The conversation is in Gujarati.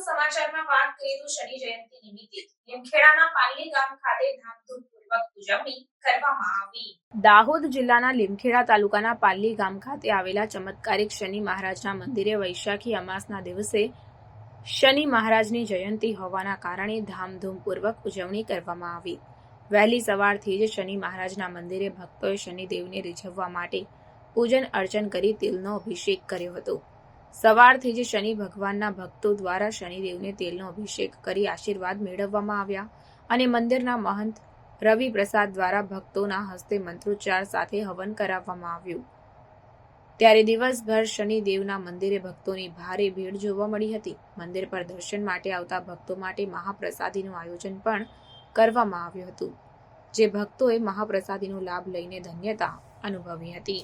સમાચારમાં વાત કરીએ તો શનિ જયંતિ નિમિત્તે લીમખેડાના પાલી ગામ ખાતે ધામધૂમપૂર્વક દાહોદ જિલ્લાના લીમખેડા તાલુકાના પાલી ગામ ખાતે આવેલા ચમત્કારિક શનિ મહારાજના મંદિરે વૈશાખી અમાસના દિવસે શનિ મહારાજની જયંતિ હોવાના કારણે ધામધૂમપૂર્વક ઉજવણી કરવામાં આવી. વહેલી સવારથી જ શનિ મહારાજના મંદિરે ભક્તોએ શનિદેવને રીઝવવા માટે પૂજન અર્ચન કરી તેલનો અભિષેક કર્યો હતો. સવારથી જ શનિ ભગવાનના ભક્તો દ્વારા શનિદેવને તેલનો અભિષેક કરી આશીર્વાદ મેળવવામાં આવ્યા અને મંદિરના મહંત રવિ પ્રસાદ દ્વારા ભક્તોના હસ્તે મંત્રોચ્ચાર સાથે હવન કરાવવામાં આવ્યું. ત્યારે દિવસભર શનિદેવના મંદિરે ભક્તોની ભારે ભીડ જોવા મળી હતી. મંદિર પર દર્શન માટે આવતા ભક્તો માટે મહાપ્રસાદીનું આયોજન પણ કરવામાં આવ્યું હતું. જે ભક્તોએ મહાપ્રસાદીનો લાભ લઈને ધન્યતા અનુભવી હતી.